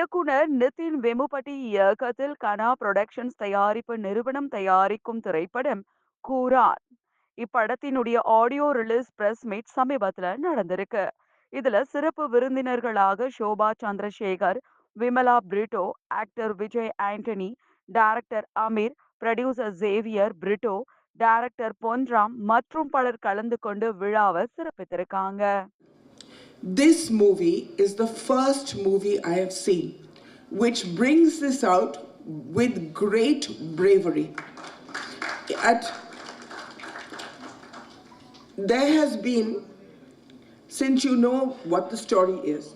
இயக்குனர் நிதின் வெமுபட்டி இயக்கத்தில் கனா புரொடக்ஷன்ஸ் தயாரிப்பு நிறுவனம் தயாரிக்கும் திரைப்படம் கூரான் இப்படத்தினுடைய ஆடியோ ரிலீஸ் பிரஸ் மீட் சமீபத்துல நடந்திருக்கு. இதுல சிறப்பு விருந்தினர்களாக Shoba Chandrasekhar Vimala Britto actor Vijay Antony director Ameer producer Xavier Britto director Ponram மற்றும் பலர் கலந்து கொண்டு விழாவை சிறப்பித்திருக்காங்க. This movie is the first movie I have seen which brings this out with great bravery. At, there has been, since you know what the story is,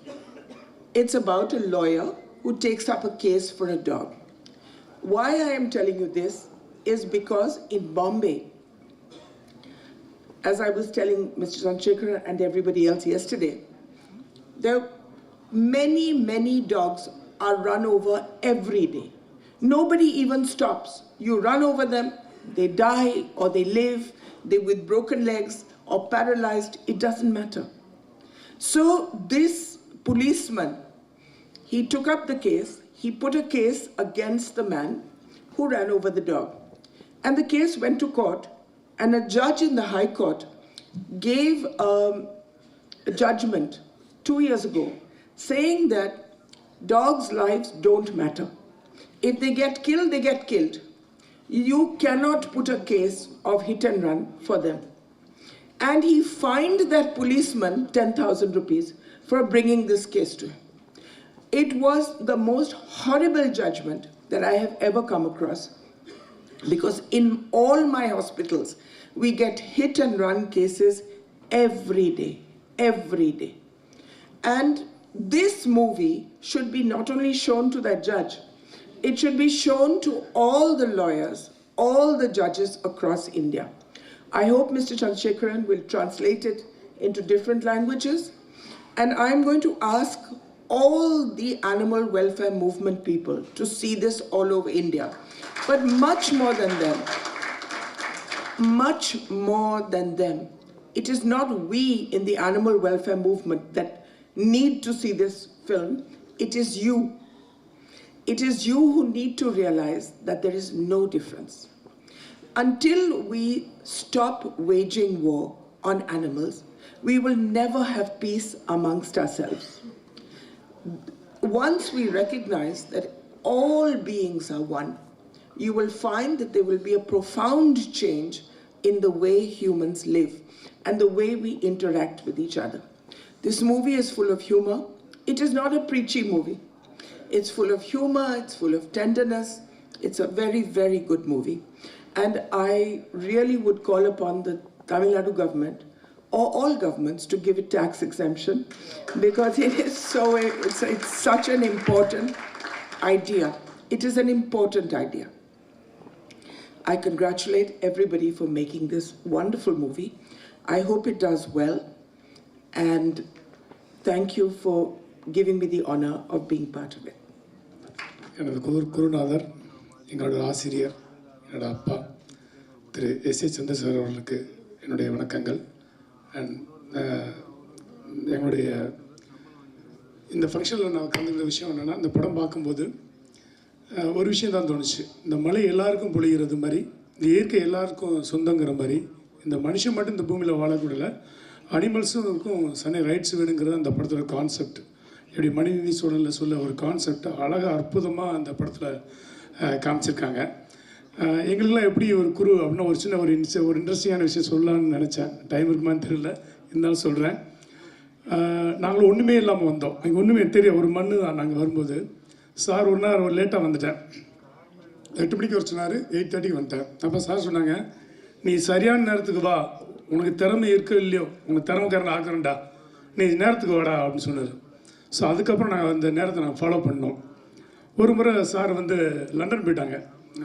it's about a lawyer who takes up a case for a dog. Why I am telling you this is because in Bombay, as I was telling Mr. Chandrasekhar and everybody else yesterday, there many, many dogs are run over every day. Nobody even stops. You run over them, they die or they live, they with broken legs or paralyzed, it doesn't matter. So this policeman, he took up the case, he put a case against the man who ran over the dog. And the case went to court, and a judge in the High Court gave um, a judgment two years ago saying that dogs' lives don't matter. If they get killed, they get killed. You cannot put a case of hit and run for them. And he fined that policeman 10,000 rupees for bringing this case to him. It was the most horrible judgment that I have ever come across because in all my hospitals, we get hit and run cases every day, every day. And this movie should be not only shown to that judge, it should be shown to all the lawyers, all the judges across India. I hope Mr. Chandrasekharan will translate it into different languages. And I'm going to ask all the animal welfare movement people to see this all over India. But much more than them, much more than them, it is not we in the animal welfare movement that need to see this film, it is you. It is you who need to realize that there is no difference. Until we stop waging war on animals, we will never have peace amongst ourselves. Once we recognize that all beings are one, you will find that there will be a profound change in the way humans live and the way we interact with each other. This movie is full of humor. It is not a preachy movie. It's full of humor, it's full of tenderness. It's a very, very good movie. And I really would call upon the Tamil Nadu government or all governments to give it tax exemption because it is so, it's, it's such an important idea. It is an important idea. I congratulate everybody for making this wonderful movie. I hope it does well. And thank you for giving me the honor of being part of it. எனது குரு குருநாதர் எங்களோட ஆசிரியர் என்னோட அப்பா திரு S A Chandrasekhar அவர்களுக்கு என்னுடைய வணக்கங்கள் and uh, எங்களுடைய இந்த ஃபங்க்ஷனில் நான் கலந்துக்கிற விஷயம் என்னென்னா இந்த படம் பார்க்கும்போது ஒரு விஷயம் தான் தோணுச்சு இந்த மலை எல்லாருக்கும் பொழிகிறது மாதிரி இந்த இயற்கை எல்லாருக்கும் சொந்தங்கிற மாதிரி இந்த மனுஷன் மட்டும் இந்த பூமியில் வாழக்கூடல அனிமல்ஸும் இருக்கும் சனி ரைட்ஸ் வேணுங்கிறது அந்த படத்தோட கான்செப்ட் இப்படி மனிதநீதி சூழலில் சொல்ல ஒரு கான்செப்ட் அழகாக அற்புதமாக அந்த படத்தில் காமிச்சிருக்காங்க. எங்களுக்கெல்லாம் எப்படி ஒரு குரு அப்படின்னா ஒரு சின்ன ஒரு இன்ஸ் ஒரு இன்ட்ரெஸ்டிங்கான விஷயம் சொல்லலாம்னு நினச்சேன். டைம் இருக்குமான்னு தெரியல. இருந்தாலும் சொல்கிறேன் நாங்கள் ஒன்றுமே இல்லாமல் வந்தோம். அங்கே ஒன்றுமே தெரியும் ஒரு மண்ணு தான் நாங்கள் வரும்போது. சார் ஒரு நேரம் லேட்டாக வந்துட்டேன் எட்டு மணிக்கு வர சொன்னார். எயிட் தேர்ட்டிக்கு வந்துட்டேன் அப்போ சார் சொன்னாங்க நீ சரியான நேரத்துக்கு வா. உனக்கு திறமை இருக்கோ இல்லையோ உனக்கு திறமைக்காரன் ஆக்குறேன்டா. நீ நேரத்துக்கு வாடா அப்படின்னு சொன்னார். ஸோ அதுக்கப்புறம் நாங்கள் அந்த நேரத்தை நாங்கள் ஃபாலோ பண்ணோம். ஒரு முறை சார் வந்து லண்டன் போயிட்டாங்க.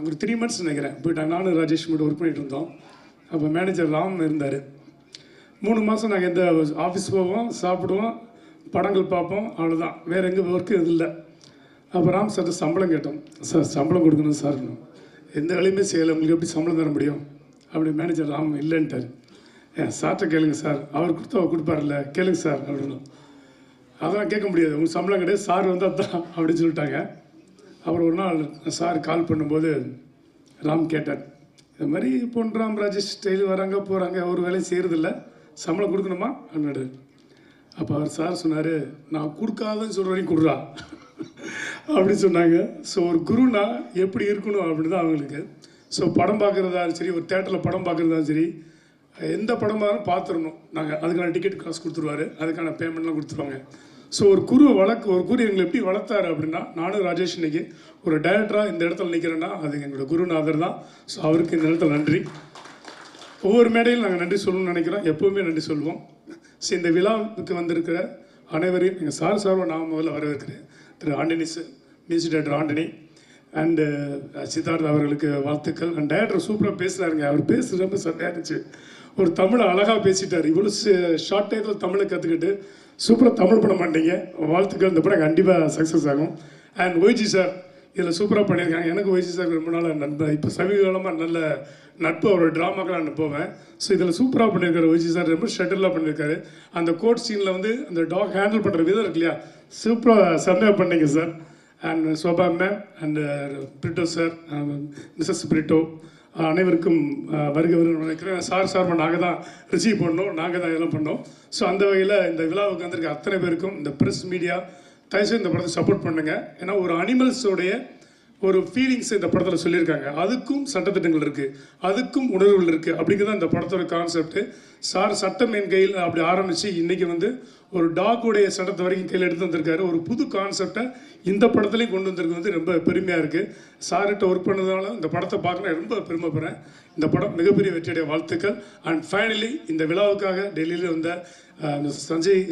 ஒரு த்ரீ மந்த்ஸ் நினைக்கிறேன். போயிட்டாங்க. நானும் ராஜேஷ் மட்டும் ஒர்க் பண்ணிகிட்டு இருந்தோம். அப்போ மேனேஜர் ராம் இருந்தார். மூணு மாதம் நாங்கள் எந்த ஆஃபீஸ் போவோம் சாப்பிடுவோம் படங்கள் பார்ப்போம் அவ்வளோதான் வேறு எங்கே ஒர்க்கு இது இல்லை. அப்போ ராம் சார் சம்பளம் கேட்டோம். சார் சம்பளம் கொடுக்கணும் சார். எந்த வேலையுமே செய்யலை. உங்களுக்கு எப்படி சம்பளம் தர முடியும்? அப்படி மேனேஜர் ராம் இல்லைன்ட்டார். ஏன் சார்கிட்ட கேளுங்க சார். அவர் கொடுத்தா கொடுப்பார்ல கேளுங்க சார் அப்படின்னு. அதெல்லாம் கேட்க முடியாது. உங்கள் சம்பளம் கிடையாது. சார் வந்தால் தான் அப்படின்னு சொல்லிட்டாங்க. அப்புறம் ஒரு நாள் சார் கால் பண்ணும்போது ராம் கேட்டார். இது மாதிரி பொன் ராம் ராஜேஷ் டெய்லி வராங்க போகிறாங்க ஒரு வேலையும் செய்கிறதில்ல சம்பளம் கொடுக்கணுமா? அண்ணாடு அப்போ அவர் சார் சொன்னார் நான் கொடுக்காதன்னு சொல்கிற வரைக்கும் கொடுறா. அப்படின்னு சொன்னாங்க. ஸோ ஒரு குருனா எப்படி இருக்கணும் அப்படின்னு தான் அவங்களுக்கு. ஸோ படம் பார்க்குறதா சரி ஒரு தேட்டரில் படம் பார்க்குறதா சரி எந்த படமாக பார்த்துடணும். நாங்கள் அதுக்கான டிக்கெட் காசு கொடுத்துருவாரு. அதுக்கான பேமெண்ட்லாம் கொடுத்துருவாங்க. ஸோ ஒரு குரு வழக்கு ஒரு குரு எங்களை எப்படி வளர்த்தாரு அப்படின்னா நானும் ராஜேஷ் இன்னைக்கு ஒரு டைரக்டராக இந்த இடத்துல நிற்கிறேன்னா அது எங்களோட குருநாதர் தான். ஸோ அவருக்கு இந்த இடத்துல நன்றி. ஒவ்வொரு மேடையில் நாங்கள் நன்றி சொல்லணும்னு நினைக்கிறோம். எப்போவுமே நன்றி சொல்லுவோம் ஸோ இந்த விழாவுக்கு வந்திருக்கிற அனைவரையும் எங்கள் சார் சார்பாக நான் முதல்ல வரவேற்கிறேன். திரு Antony sir music director Antony. And uh, Siddharth அவர்களுக்கு வாழ்த்துக்கள். அண்ட் டேரக்டர் சூப்பராக பேசுகிறாருங்க அவர் பேசுகிறது ரொம்ப சரியாக இருந்துச்சு. ஒரு தமிழை அழகாக பேசிட்டார். இவ்வளோ ஷார்ட் டயத்தில் தமிழை கற்றுக்கிட்டு சூப்பராக தமிழ் பண்ண மாட்டீங்க வாழ்த்துக்கள். இந்த படம் கண்டிப்பாக சக்ஸஸ் ஆகும். அண்ட் ஒய்ஜி சார் இதில் சூப்பராக பண்ணியிருக்காங்க. எனக்கு ஒய்ஜி சார் ரொம்ப நாள் நண்பர் இப்போ சமீபகாலமாக நல்ல நட்பு அவரோட ட்ராமாக்கெல்லாம் அனுப்புவேன் போவேன். ஸோ இதில் சூப்பராக பண்ணியிருக்காரு ஒய்ஜி சார் ரொம்ப ஷட்டிலாக பண்ணியிருக்காரு. அந்த கோட் சீனில் வந்து அந்த டாக் ஹேண்டில் பண்ணுற விதம் இருக்கு இல்லையா? சூப்பராக செம்மையாக பண்ணீங்க sir and Shoba ma'am and Britto sir Mrs Britto அனைவருக்கும் வருக நினைக்கிறேன் சார் சார் நாங்கள் தான் ரிசீவ் பண்ணோம். நாங்கள் தான் இதெல்லாம் பண்ணோம். ஸோ அந்த வகையில் இந்த விழாவுக்கு வந்திருக்க அத்தனை பேருக்கும் இந்த ப்ரெஸ் மீடியா தயவுசெய்து இந்த படத்தை சப்போர்ட் பண்ணுங்க. ஏன்னா ஒரு அனிமல்ஸோடைய ஒரு ஃபீலிங்ஸ் இந்த படத்தில் சொல்லியிருக்காங்க. அதுக்கும் சட்டத்திட்டங்கள் இருக்குது அதுக்கும் உணர்வுகள் இருக்குது அப்படிங்கிறது இந்த படத்தோட கான்செப்ட்டு சார் சட்டம் என் கையில் அப்படி ஆரம்பித்து இன்றைக்கி வந்து ஒரு டாக்குடைய சட்டத்தை வரைக்கும் கையில் எடுத்து வந்திருக்காரு. ஒரு புது கான்செப்டை இந்த படத்துலேயும் கொண்டு வந்திருக்கு. வந்து ரொம்ப பெருமையாக இருக்குது சார்கிட்ட ஒர்க் பண்ணதுனால இந்த படத்தை பார்க்க நான் ரொம்ப பெருமைப்படுறேன். இந்த படம் மிகப்பெரிய வெற்றியுடைய வாழ்த்துக்கள். அண்ட் ஃபைனலி இந்த விழாவுக்காக டெல்லியில் வந்த சஞ்சய்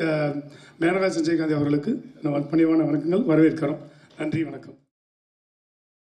மேனகா சஞ்சய் காந்தி அவர்களுக்கு நான் பணிவான வணக்கங்கள் வரவேற்கிறோம். நன்றி வணக்கம்.